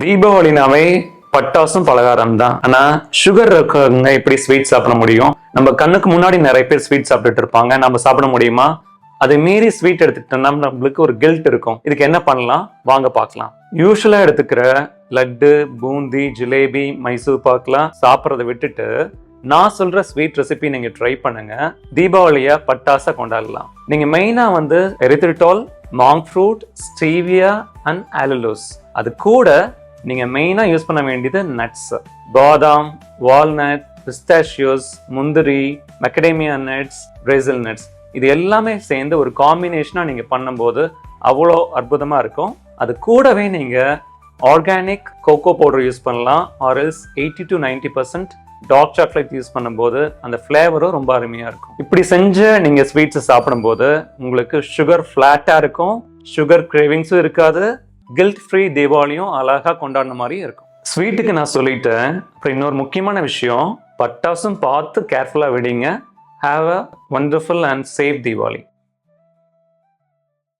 தீபாவளினாவே பட்டாசும் பலகாரம் தான். ஆனா சுகர் இருக்கவங்க எப்படி ஸ்வீட் சாப்பிட முடியும்? நம்ம கண்ணுக்கு முன்னாடி நிறைய பேர் ஸ்வீட் சாப்பிட்டுட்டு இருப்பாங்க. நம்ம சாப்பிட முடியுமா? அதை மீறி ஸ்வீட் எடுத்துக்கிட்டோம்னா நம்மளுக்கு ஒரு கில்ட் இருக்கும். இதுக்கு என்ன பண்ணலாம்? வாங்க பார்க்கலாம். யூஸ்வலா எடுத்துக்கிற லட்டு பூந்தி ஜிலேபி மைசூர் பாக்லாம் சாப்பிட்றத விட்டுட்டு நான் சொல்ற ஸ்வீட் ரெசிபி நீங்க ட்ரை பண்ணுங்க. தீபாவளிய பட்டாசா கொண்டாடலாம். நீங்க மெயினா வந்து erythritol monk fruit stevia and allulose அது கூட நீங்கள் மெயினாக யூஸ் பண்ண வேண்டியது நட்ஸ் பாதாம் வால்நட் பிஸ்தாஷியோஸ் முந்திரி மெக்கடேமியா நட்ஸ் பிரேசில் நட்ஸ் இது எல்லாமே சேர்ந்து ஒரு காம்பினேஷனாக நீங்கள் பண்ணும்போது அவ்வளோ அற்புதமாக இருக்கும். அது கூடவே நீங்கள் ஆர்கானிக் கோகோ பவுடர் யூஸ் பண்ணலாம். ஆர்எல்ஸ் eighty to ninety percent dark chocolate use பண்ணும்போது அந்த ஃப்ளேவரும் ரொம்ப அருமையாக இருக்கும். இப்படி செஞ்ச நீங்கள் ஸ்வீட்ஸை சாப்பிடும்போது உங்களுக்கு சுகர் ஃப்ளாட்டாக இருக்கும். சுகர் கிரேவிங்ஸும் இருக்காது. கில்ட் ஃப்ரீ தீபாவளியும் அழகாக கொண்டாடின மாதிரி இருக்கும். ஸ்வீட்டுக்கு நான் சொல்லிட்டேன். அப்புறம் இன்னொரு முக்கியமான விஷயம் பட்டாசும் பார்த்து கேர்ஃபுல்லாக விடுங்க. Have a wonderful and safe Deepavali.